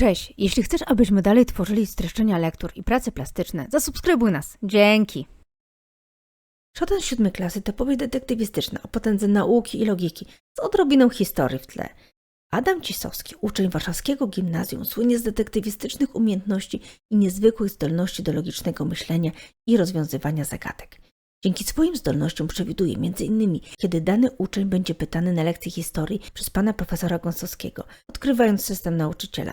Cześć! Jeśli chcesz, abyśmy dalej tworzyli streszczenia lektur i prace plastyczne, zasubskrybuj nas. Dzięki! Szoten siódmej klasy to powieść detektywistyczna o potędze nauki i logiki z odrobiną historii w tle. Adam Cisowski, uczeń warszawskiego gimnazjum, słynie z detektywistycznych umiejętności i niezwykłych zdolności do logicznego myślenia i rozwiązywania zagadek. Dzięki swoim zdolnościom przewiduje m.in. kiedy dany uczeń będzie pytany na lekcji historii przez pana profesora Gąsowskiego, odkrywając system nauczyciela.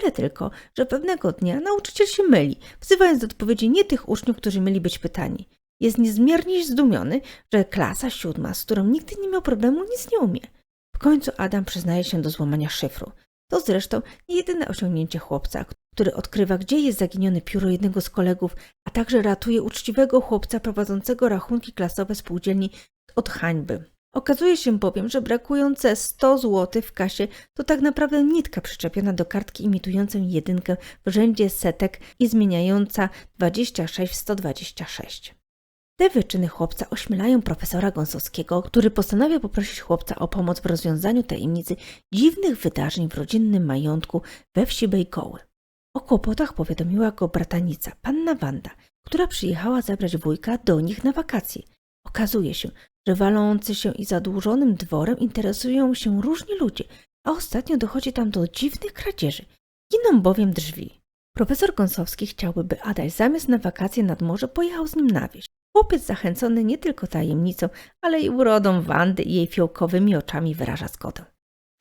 Tyle tylko, że pewnego dnia nauczyciel się myli, wzywając do odpowiedzi nie tych uczniów, którzy mieli być pytani. Jest niezmiernie zdumiony, że klasa siódma, z którą nigdy nie miał problemu, nic nie umie. W końcu Adam przyznaje się do złamania szyfru. To zresztą nie jedyne osiągnięcie chłopca, który odkrywa, gdzie jest zaginione pióro jednego z kolegów, a także ratuje uczciwego chłopca prowadzącego rachunki klasowe spółdzielni od hańby. Okazuje się bowiem, że brakujące 100 zł w kasie to tak naprawdę nitka przyczepiona do kartki imitującej jedynkę w rzędzie setek i zmieniająca 26 w 126. Te wyczyny chłopca ośmielają profesora Gąsowskiego, który postanawia poprosić chłopca o pomoc w rozwiązaniu tajemnicy dziwnych wydarzeń w rodzinnym majątku we wsi Bejkoły. O kłopotach powiadomiła go bratanica, panna Wanda, która przyjechała zabrać wujka do nich na wakacje. Okazuje się, że walący się i zadłużonym dworem interesują się różni ludzie, a ostatnio dochodzi tam do dziwnych kradzieży. Giną bowiem drzwi. Profesor Gąsowski chciałby, by Adaś zamiast na wakacje nad morze pojechał z nim na wieś. Chłopiec zachęcony nie tylko tajemnicą, ale i urodą Wandy i jej fiołkowymi oczami wyraża zgodę.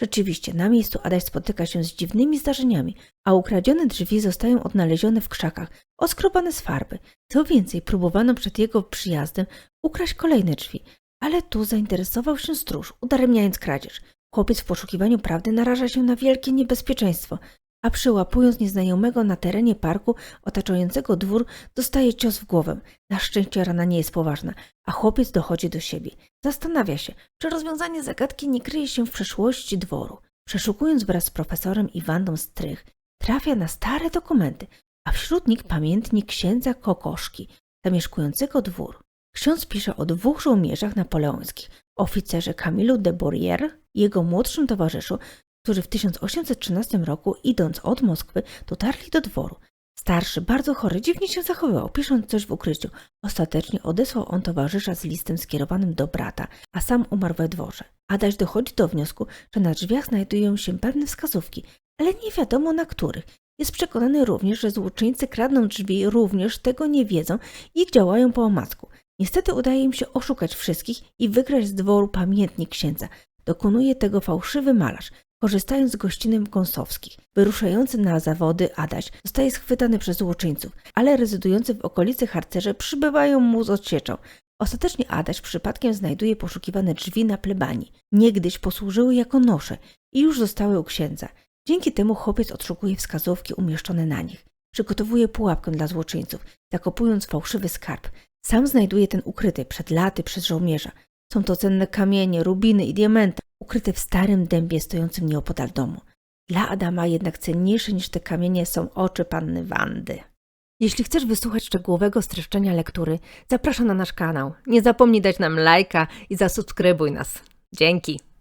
Rzeczywiście, na miejscu Adaś spotyka się z dziwnymi zdarzeniami, a ukradzione drzwi zostają odnalezione w krzakach, oskrobane z farby. Co więcej, próbowano przed jego przyjazdem ukraść kolejne drzwi, ale tu zainteresował się stróż, udaremniając kradzież. Chłopiec w poszukiwaniu prawdy naraża się na wielkie niebezpieczeństwo, a przyłapując nieznajomego na terenie parku otaczającego dwór, dostaje cios w głowę. Na szczęście rana nie jest poważna, a chłopiec dochodzi do siebie. Zastanawia się, czy rozwiązanie zagadki nie kryje się w przeszłości dworu. Przeszukując wraz z profesorem i Wandą strych, trafia na stare dokumenty, a wśród nich pamiętnik księdza Kokoszki, zamieszkującego dwór. Ksiądz pisze o dwóch żołnierzach napoleońskich, oficerze Camilu de Bourrier i jego młodszym towarzyszu, którzy w 1813 roku, idąc od Moskwy, dotarli do dworu. Starszy, bardzo chory, dziwnie się zachowywał, pisząc coś w ukryciu. Ostatecznie odesłał on towarzysza z listem skierowanym do brata, a sam umarł we dworze. Adaś dochodzi do wniosku, że na drzwiach znajdują się pewne wskazówki, ale nie wiadomo na których. Jest przekonany również, że złoczyńcy kradną drzwi, również tego nie wiedzą i działają po omacku. Niestety udaje im się oszukać wszystkich i wykraść z dworu pamiętnik księdza. Dokonuje tego fałszywy malarz, korzystając z gościny Gąsowskich. Wyruszający na zawody Adaś zostaje schwytany przez złoczyńców, ale rezydujący w okolicy harcerze przybywają mu z odsieczą. Ostatecznie Adaś przypadkiem znajduje poszukiwane drzwi na plebanii. Niegdyś posłużyły jako nosze i już zostały u księdza. Dzięki temu chłopiec odszukuje wskazówki umieszczone na nich. Przygotowuje pułapkę dla złoczyńców, zakopując fałszywy skarb. Sam znajduje ten ukryty przed laty przez żołnierza. Są to cenne kamienie, rubiny i diamenty, ukryte w starym dębie stojącym nieopodal domu. Dla Adama jednak cenniejsze niż te kamienie są oczy panny Wandy. Jeśli chcesz wysłuchać szczegółowego streszczenia lektury, zapraszam na nasz kanał. Nie zapomnij dać nam lajka i zasubskrybuj nas. Dzięki!